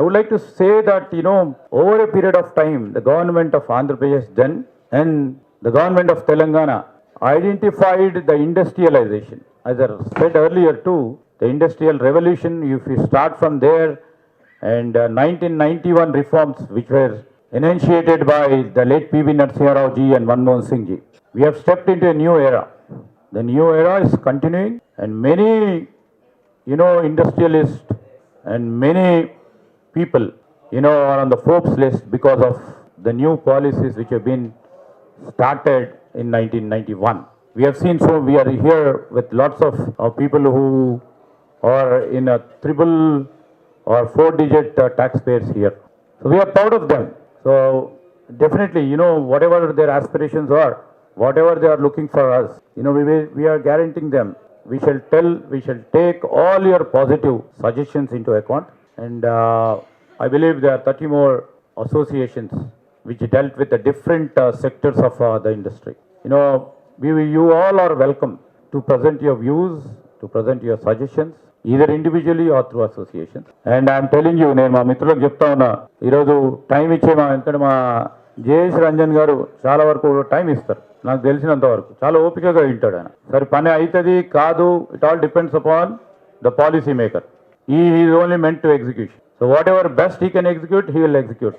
I would like to say that, you know, over a period of time, the government of Andhra Pradesh then and the government of Telangana identified the industrialization. As I said earlier too, the industrial revolution, if you start from there, and uh, 1991 reforms which were initiated by the late P.V. Narasimha Rao ji and Manmohan Singh ji. We have stepped into a new era. The new era is continuing and many, you know, industrialists and many people, you know, are on the Forbes list because of the new policies which have been started in 1991. We have seen, so we are here with lots of, of people who are in a triple or four digit uh, taxpayers here. So we are proud of them. So definitely, you know, whatever their aspirations are, whatever they are looking for us, you know, we, we are guaranteeing them. We shall tell, we shall take all your positive suggestions into account. And uh, I believe there are 30 more associations which dealt with the different uh, sectors of uh, the industry. You know, we, you all are welcome to present your views, to present your suggestions, either individually or through associations. And I'm telling you, నేను మా మిత్రులకు చెప్తా ఉన్నా ఈరోజు time ఇచ్చే మా ఎందుకంటే మా జయేష్ రంజన్ గారు చాలా వరకు టైం ఇస్తారు నాకు తెలిసినంత వరకు చాలా ఓపికగా వింటాడు ఆయన సరే పని అవుతుంది కాదు it all depends upon the policy maker He is only meant to execute. So whatever best he can execute, he will execute.